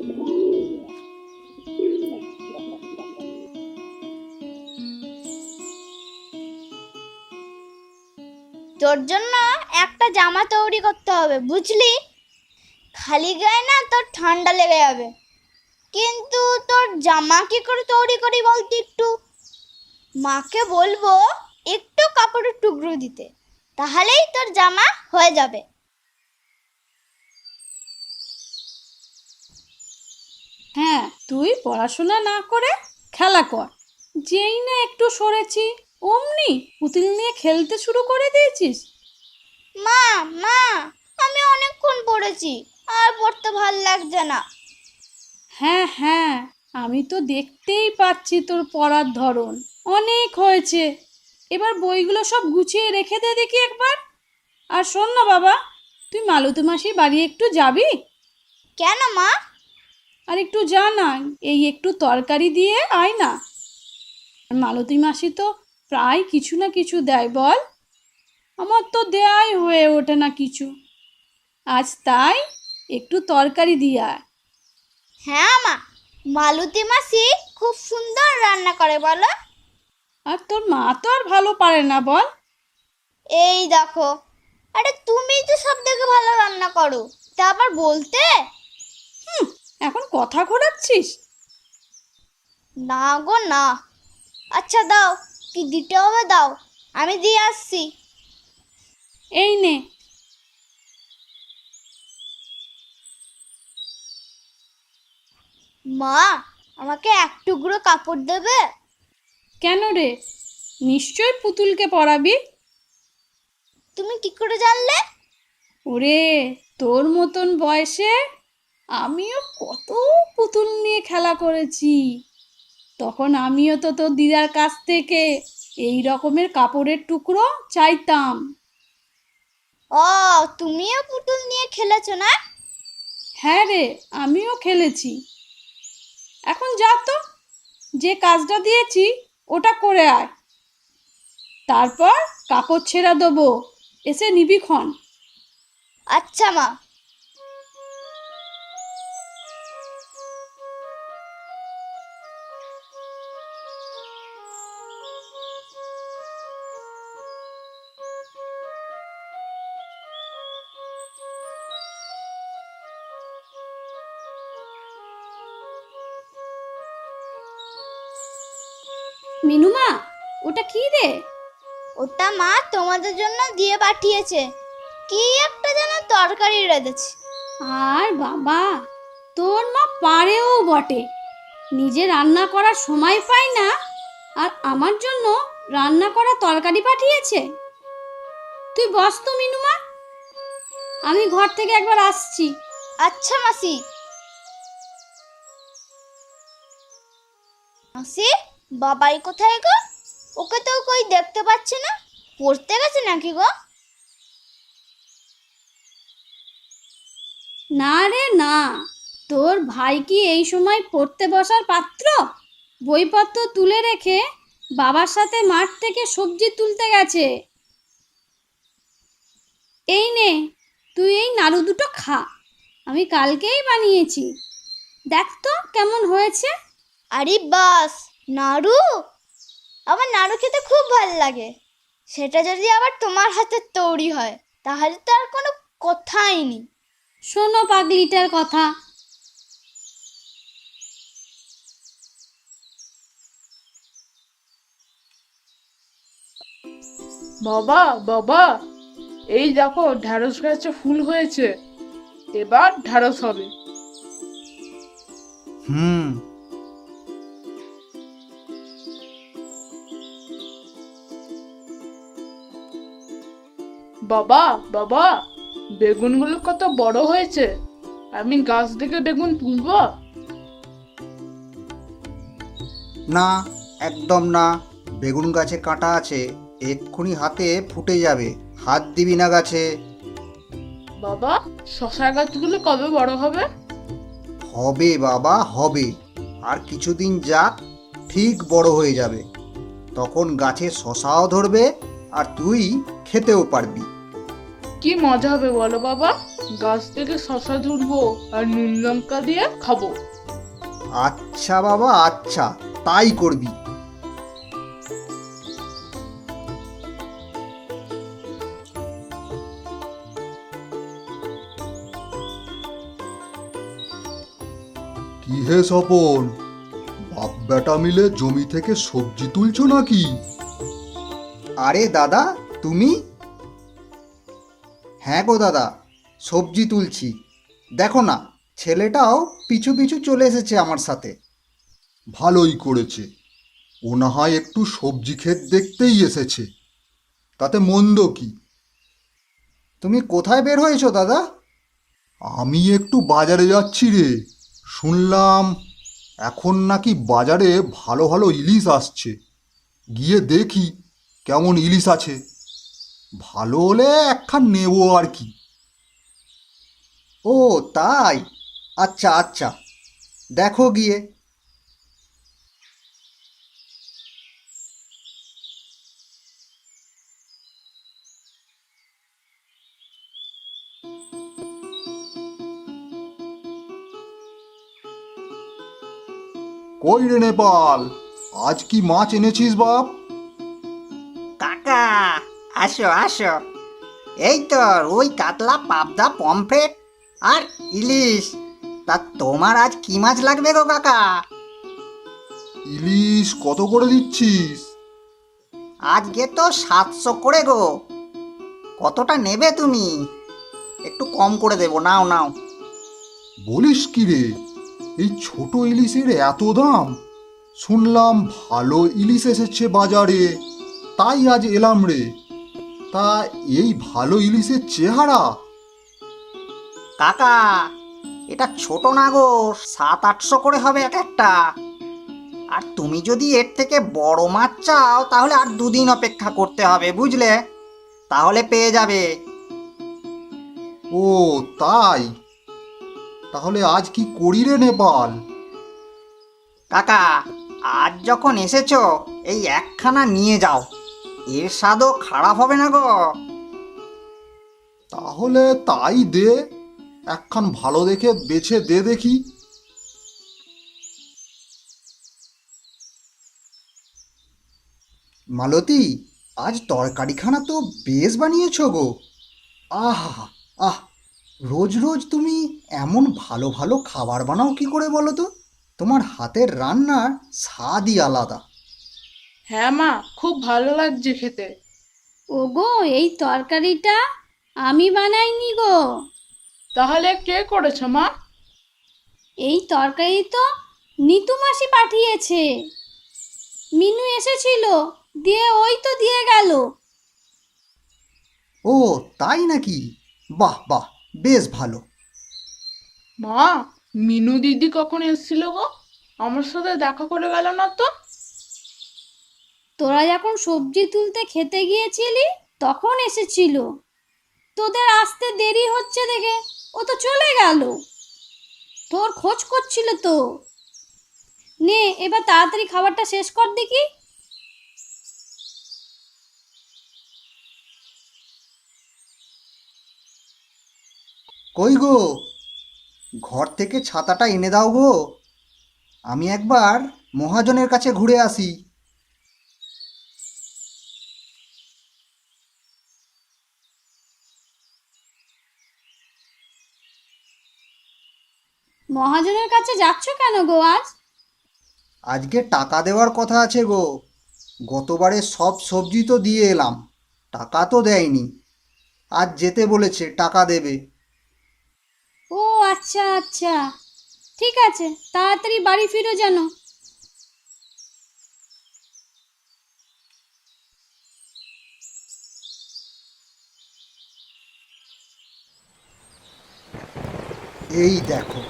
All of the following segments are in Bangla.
তোর জন্য একটা জামা তৈরি করতে হবে, বুঝলি? খালি গায়ে না তোর ঠান্ডা লেগে যাবে। কিন্তু তোর জামা কি করে তৈরি করি বলতে একটু? মাকে বলব একটু কাপড়ের টুকরো দিতে, তাহলেই তোর জামা হয়ে যাবে। হ্যাঁ তুই পড়াশোনা না করে খেলা কর। যেই না একটু সরেছি অমনি পুতুল নিয়ে খেলতে শুরু করে দিয়েছিস। মা মা আমি অনেকক্ষণ পড়েছি আর পড়তে ভালো লাগছে না। হ্যাঁ হ্যাঁ আমি তো দেখতেই পাচ্ছি তোর পড়ার ধরন। অনেক হয়েছে। এবার বইগুলো সব গুছিয়ে রেখে দে দেখি একবার। আর শোন না বাবা তুই মালতী মাসির বাড়ি একটু যাবি? কেন মা? আর একটু যা না এই একটু তরকারি দিয়ে আয় না। আর মালতী মাসি তো প্রায় কিছু না কিছু দেয় বল। আমার তো দেয়াই হয়ে ওঠে না কিছু। আজ তাই একটু তরকারি দিয়ে আয়। হ্যাঁ মা মালতী মাসি খুব সুন্দর রান্না করে বলো। আর তোর মা তো আর ভালো পারে না বল। এই দেখো আরে তুমি তো সব থেকে ভালো রান্না করো। তা আবার বলতে? এখন কথা ঘোরাচ্ছিস? না গো না। আচ্ছা দাও কি দিতে হবে দাও। আমি দিয়ে আসছি। এই নে। মা আমাকে এক টুকরো কাপড় দেবে? কেন রে? নিশ্চয় পুতুলকে পড়াবি তুমি কি করে জানলে? ওরে তোর মতন বয়সে আমিও কত পুতুল নিয়ে খেলা করেছি। তখন আমিও তো তোর দিদার কাছ থেকে এই রকমের কাপড়ের টুকরো চাইতাম। ও তুমিও পুতুল নিয়ে খেলেছো না? হ্যাঁ রে আমিও খেলেছি। এখন যা তো যে কাজটা দিয়েছি ওটা করে আয়। তারপর কাপড় ছেঁড়া দেবো এসে নিবি ক্ষণ। আচ্ছা মা। মিনুমা ওটা কি রে? ওটা মা তোমাদের জন্য দিয়ে পাঠিয়েছে। কি একটা যেন তরকারি রেঁধেছে। আর বাবা তোর মা পারেও বটে। নিজে রান্না করার সময় পায় না আর আমার জন্য রান্না করা তরকারি পাঠিয়েছে। তুই বস তো মিনুমা। আমি ঘর থেকে একবার আসছি। আচ্ছা মাসি। মাসি? বাবাই কোথায় গো? ওকে তো কই দেখতে পাচ্ছি না। পড়তে গেছে নাকি গো? না রে না। তোর ভাই কি এই সময় পড়তে বসার পাত্র? বইপত্র তুলে রেখে বাবার সাথে মাঠ থেকে সবজি তুলতে গেছে। এই নে তুই এই নাড়ু দুটো খা। আমি কালকেই বানিয়েছি। দেখ তো কেমন হয়েছে। আরে বাস নাড়ু? আমার নাড়ু খেতে খুব ভালো লাগে। সেটা যদি আবার তোমার হাতে তৈরি হয় তাহলে তো আর কোনো কথাই নেই। শোনো পাগলিটার কথা। বাবা বাবা এই দেখো ঢ্যাঁড়স গাছে ফুল হয়েছে। এবার ঢ্যাঁড়স হবে। হুম বাবা বাবা বেগুনগুলো কত বড় হয়েছে। আমি গাছ থেকে বেগুন তুলবো? না একদম না। বেগুন গাছে কাঁটা আছে এক্ষুনি হাতে ফুটে যাবে। হাত দিবি না গাছে। বাবা শশা গাছগুলো কবে বড় হবে? হবে বাবা হবে। আর কিছুদিন যাক ঠিক বড় হয়ে যাবে। তখন গাছে শশাও ধরবে আর তুই খেতেও পারবি। কি মজা হবে বলো বাবা? গাছ থেকে শশা ঝুড়বো আর নুন লঙ্কা দিয়ে খাব। আচ্ছা বাবা আচ্ছা তাই করবি। কি হে স্বপন? বাপ বেটা মিলে জমি থেকে সবজি তুলছো নাকি? আরে দাদা তুমি? হ্যাঁ গো দাদা সবজি তুলছি। দেখো না ছেলেটাও পিছু পিছু চলে এসেছে আমার সাথে। ভালোই করেছে। ও না হয় একটু সবজি ক্ষেত দেখতেই এসেছে। তাতে মন্দ কি? তুমি কোথায় বের হয়েছো দাদা? আমি একটু বাজারে যাচ্ছি রে। শুনলাম এখন নাকি বাজারে ভালো ভালো ইলিশ আসছে। গিয়ে দেখি কেমন ইলিশ আছে। ভালো হলে একখান নেব আর কি। ও, তাই? আচ্ছা আচ্ছা। দেখো গিয়ে। কই রে নেপাল? আজ কি মাছ এনেছিস বাপ? কাকা আসো আসো। এই তো ওই কাতলা পাবদা পমফ্রেট আর ইলিশ। তা তোমার আজ কি মাছ লাগবে গো কাকা? ইলিশ কত করে দিচ্ছিস? আজকে তো সাতশো করে গো। কতটা নেবে তুমি? একটু কম করে দেবো নাও নাও। বলিস কি রে? এই ছোট ইলিশের এত দাম? শুনলাম ভালো ইলিশ এসেছে বাজারে। তাই আজ এলাম রে। তা এই ভালো ইলিশের চেহারা? কাকা এটা ছোট না গো সাত আটশো করে হবে এক একটা। আর তুমি যদি এর থেকে বড় মাছ চাও তাহলে আর দুদিন অপেক্ষা করতে হবে বুঝলে? তাহলে পেয়ে যাবে। ও তাই? তাহলে আজ কি করি রে নেপাল? কাকা আজ যখন এসেছ এই একখানা নিয়ে যাও। এর স্বাদও খারাপ হবে না গো। তাহলে তাই দে একখান ভালো দেখে বেছে দে দেখি। মালতী আজ তরকারিখানা তো বেশ বানিয়েছো গো। আহ আহ রোজ রোজ তুমি এমন ভালো ভালো খাবার বানাও কি করে বলো তো? তোমার হাতের রান্নার স্বাদই আলাদা। হ্যাঁ মা খুব ভালো লাগছে খেতে। ওগো এই তরকারিটা আমি বানাইনি গো। তাহলে কে করেছ মা? এই তরকারি তো নিতু মাসি পাঠিয়েছে। মিনু এসেছিল দিয়ে ওই তো দিয়ে গেল। ও তাই নাকি? বাহ বাহ বেশ ভালো। মা মিনু দিদি কখন এসেছিল গো? আমার সাথে দেখা করে গেল না তো? তোরা যখন সবজি তুলতে খেতে গিয়েছিলি, তখন এসেছিল। তোদের আসতে দেরি হচ্ছে দেখে, ও তো চলে গেল। তোর খোঁজ করছিল তো। নে, এবার তাড়াতাড়ি খাবারটা শেষ কর দেখি। কই গো? ঘর থেকে ছাতাটা এনে দাও গো। আমি একবার মহাজনের কাছে ঘুরে আসি। মহাজনের কাছে যাচ্ছ কেন গো আজ? আজকে টাকা দেওয়ার কথা আছে গো। গতবারে সব সবজি তো দিয়ে এলাম টাকা তো দেয়নি। আজ যেতে বলেছে টাকা দেবে। ও আচ্ছা আচ্ছা। ঠিক আছে তাড়াতাড়ি বাড়ি ফিরো যেন। এই দেখো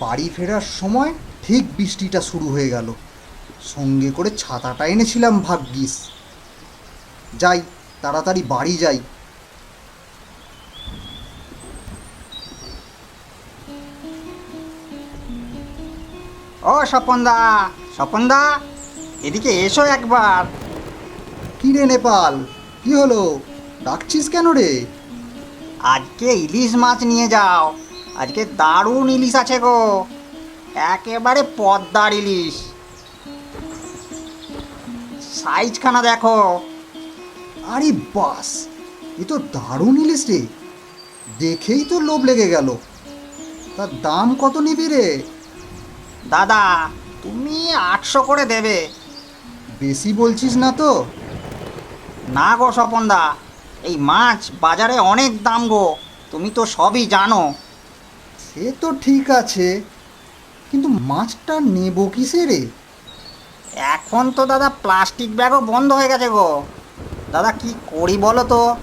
বাড়ি ফেরার সময় ঠিক বৃষ্টিটা শুরু হয়ে গেল। সঙ্গে করে ছাতাটা এনেছিলাম ভাগ্যিস। যাই তাড়াতাড়ি বাড়ি যাই। ও স্বপনদা স্বপনদা এদিকে এসো একবার। কি রে নেপাল কি হলো? ডাকছিস কেন রে? আজকে ইলিশ মাছ নিয়ে যাও। আজকে দারুণ ইলিশ আছে গো। একেবারে পদ্মার ইলিশ। সাইজখানা দেখো। আরে বাস এ তো দারুণ ইলিশ রে। দেখেই তো লোভ লেগে গেল। তার দাম কত নিবি রে? দাদা তুমি আটশো করে দেবে। বেশি বলছিস না তো? না গো স্বপনদা এই মাছ বাজারে অনেক দাম গো। তুমি তো সবই জানো। সে তো ঠিক আছে। কিন্তু মাছটা নেব কিসে রে? এখন তো দাদা প্লাস্টিক ব্যাগও বন্ধ হয়ে গেছে গো। দাদা কি করি বলো তো?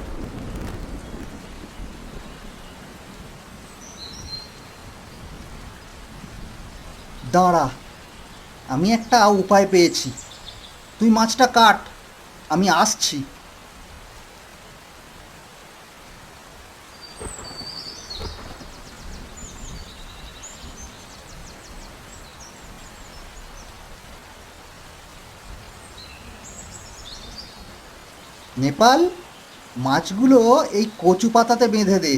দাঁড়া আমি একটা উপায় পেয়েছি। তুই মাছটা কাট আমি আসছি। নেপাল, মাছগুলো এই কচু পাতাতে বেঁধে দে।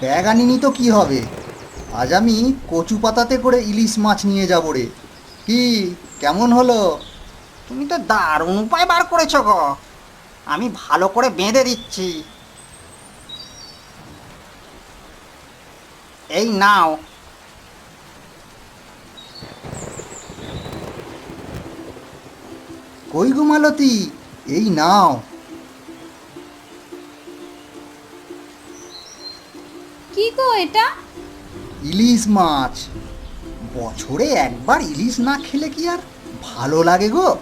ব্যাগ আনিনি তো কি হবে? আজ আমি কচু পাতাতে করে ইলিশ মাছ নিয়ে যাব রে। কি, কেমন হলো? তুমি তো দারুণ উপায় বার করেছ গো। আমি ভালো করে বেঁধে দিচ্ছি। এই নাও। কই গো মালতী? এই নাও। কি গো এটা? ইলিশ মাছ। বছরে একবার ইলিশ না খেলে কি আর ভালো লাগে গো?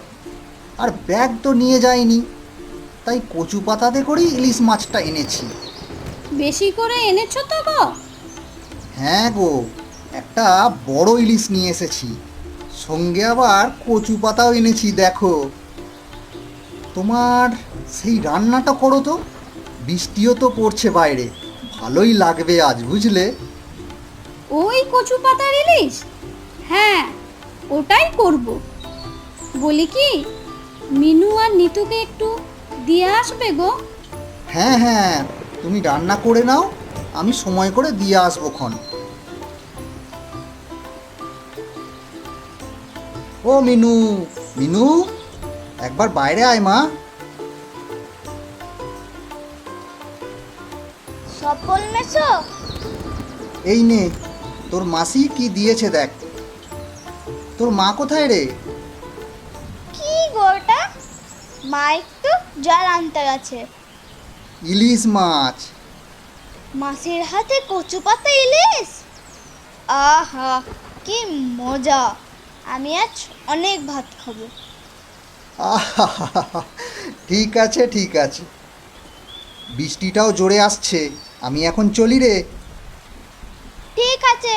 আর ব্যাগ তো নিয়ে যাইনি। তাই কচু পাতাতে করেই ইলিশ মাছটা এনেছি। বেশি করে এনেছো তো গো? হ্যাঁ গো একটা বড় ইলিশ নিয়ে এসেছি। সঙ্গে আবার কচু পাতাও এনেছি দেখো। তোমার সেই রান্নাটা করো তো। বৃষ্টিও তো পড়ছে বাইরে। ভালোই লাগবে আজ বুঝলে? ওই কচু পাতার ইলিশ? হ্যাঁ ওটাই করব। বলি কি মিনু আর নিতুকে একটু দিয়ে আসবে গো? হ্যাঁ হ্যাঁ তুমি রান্না করে নাও আমি সময় করে দিয়ে আসব ক্ষণ। ও মিনু মিনু একবার বাইরে আয় মা। মেশো এই নে তোর মাসি কি দিয়েছে দেখ। তোর মা কোথায় রে? কি গোটা মা একটু জল আনতে গেছে। ইলিশ মাছ। মাসির হাতে কচু পাতা ইলিশ? আহা কি মজা। আমি আজ অনেক ভাত খাব। ঠিক আছে ঠিক আছে। বৃষ্টিটাও জোরে আসছে। আমি এখন চলি রে। ঠিক আছে।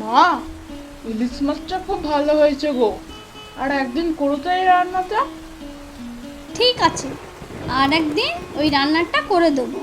মা ইলিশ মাছটা খুব ভালো হয়েছে গো। আর একদিন করো তো এই রান্নাটা? ঠিক আছে। আর একদিন ওই রান্নাটা করে দেবো।